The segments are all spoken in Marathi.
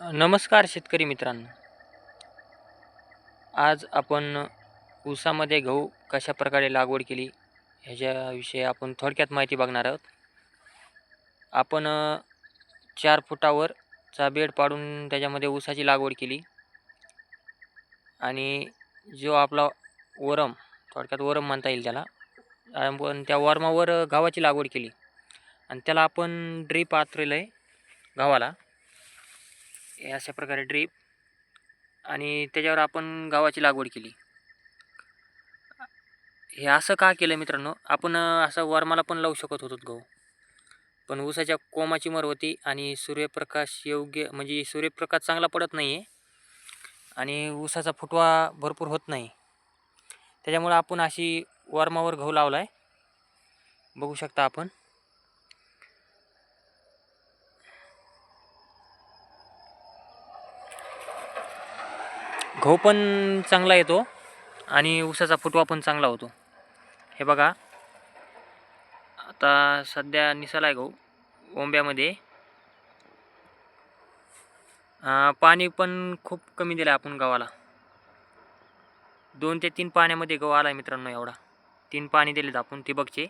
नमस्कार शेतकरी मित्रांनो. आज आपण ऊसामध्ये गहू कशा प्रकारे लागवड केली ह्याच्याविषयी आपण थोडक्यात माहिती बघणार आहोत. आपण चार फुटावर चा बेड पाडून त्याच्यामध्ये ऊसाची लागवड केली. आणि जो आपला वरम थोडक्यात वरम म्हणता येईल त्याला आपण त्या वरमावर गव्हाची लागवड केली. आणि त्याला आपण ड्रीप आतरेलं आहे गव्हाला. अशा प्रकारे ड्रीप आणि त्याच्यावर आपण गव्हाची लागवड केली. हे असं का केलं मित्रांनो? आपण असं वरमाला पण लावू शकत होतो गहू. पण ऊसाच्या कोमाची मर होती आणि सूर्यप्रकाश योग्य म्हणजे सूर्यप्रकाश चांगला पडत नाही आहे आणि ऊसाचा फुटवा भरपूर होत नाही. त्याच्यामुळं आपण अशी वरमावर गहू लावला आहे बघू शकता आपण. गहू पण चांगला येतो आणि ऊसाचा फुटवा पण चांगला होतो. हे बघा. आता सध्या निसाला आहे गहू ओंब्यामध्ये. पाणी पण खूप कमी दिलं आहे आपण गव्हाला. दोन ते तीन पाण्यामध्ये गहू आला आहे मित्रांनो एवढा. तीन पाणी दिलेत आपण ठिबकचे.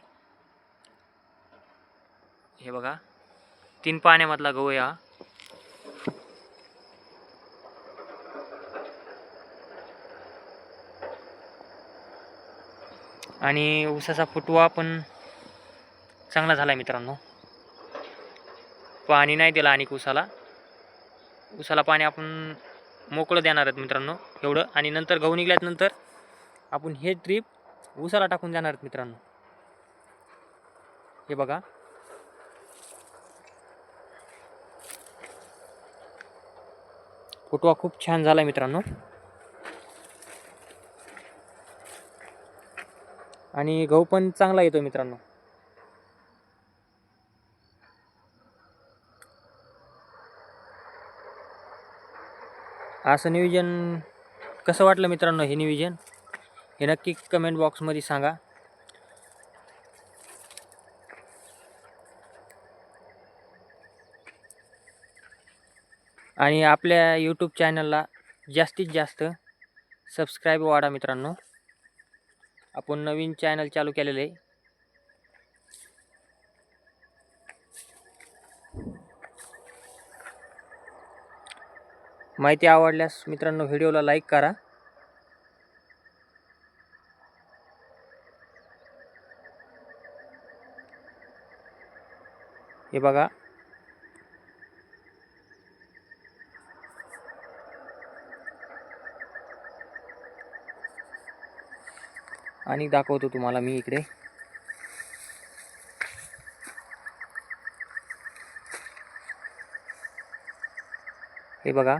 हे बघा. तीन पाण्यामधला गहू आहे आणि ऊसाचा फुटवा पण चांगला झाला आहे मित्रांनो. पाणी नाही दिलं आणि ऊसाला. ऊसाला पाणी आपण मोकळं देणार आहेत मित्रांनो एवढं. आणि नंतर गहू निघल्यानंतर आपण हे ट्रीप ऊसाला टाकून जाणार आहेत मित्रांनो. हे बघा. फुटवा खूप छान झाला आहे मित्रांनो. आणि गहू पण चांगला येतो मित्रांनो. असं नियोजन कसं वाटलं मित्रांनो हे नियोजन? हे नक्की कमेंट बॉक्समध्ये सांगा. आणि आपल्या यूट्यूब चॅनलला जास्तीत जास्त सबस्क्राईब वाढा मित्रांनो. आपण नवीन चॅनल चालू केलेलं आहे. माहिती आवडल्यास मित्रांनो व्हिडिओला लाईक करा. हे बघा. आणि दाखवतो तुम्हाला मी इकडे. हे बघा.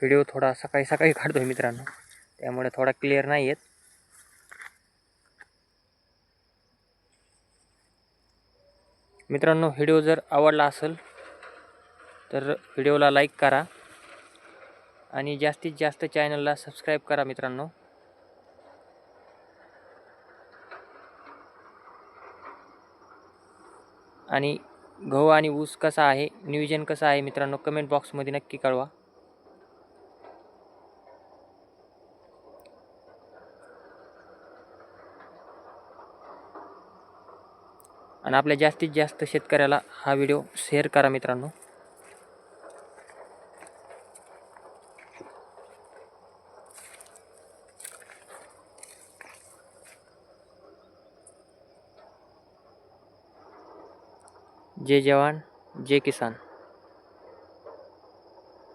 व्हिडिओ थोडा सकाळी सकाळी काढतोय मित्रांनो. त्यामुळे थोडा क्लिअर नाही आहेत मित्रांनो व्हिडिओ जर आवडला असेल तर व्हिडिओला लाईक करा आणि जास्तीत जास्त चॅनलला सबस्क्राईब करा मित्रांनो. आणि गहू आणि ऊस कसा आहे नियोजन कसं आहे मित्रांनो कमेंट बॉक्समध्ये नक्की कळवा. आणि आपल्या जास्तीत जास्त शेतकऱ्याला हा व्हिडिओ शेअर करा मित्रांनो. जय जवान जय किसान.